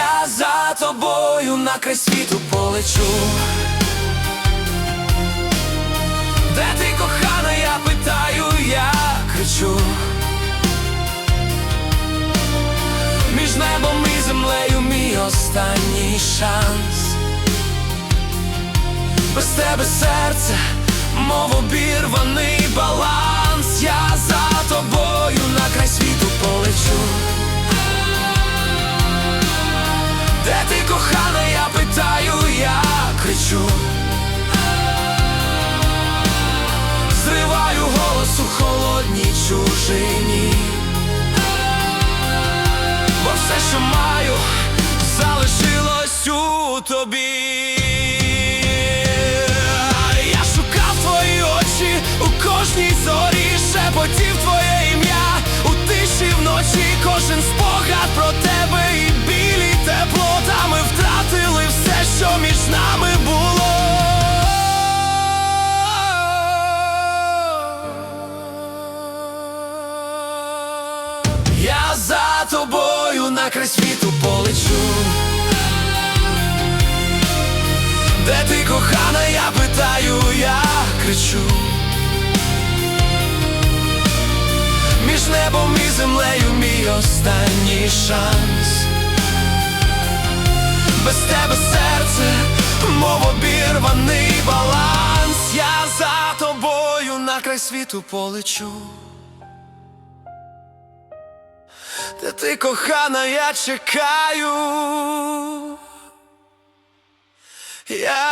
Я за тобою на край світу полечу. Де ти кохана, я питаю, я кричу. Між небом і землею мій останній шанс. Без тебе серце, мов обірваний тобі. Я шукав твої очі у кожній зорі, шепотів твоє ім'я у тиші вночі, кожен спогад про тебе і білі тепло, та ми втратили все, що між нами було. Я за тобою на край світу ти кохана, я питаю, я кричу. Між небом і землею мій останній шанс. Без тебе серце, мов обірваний баланс. Я за тобою на край світу полечу. Де ти кохана, я чекаю. Я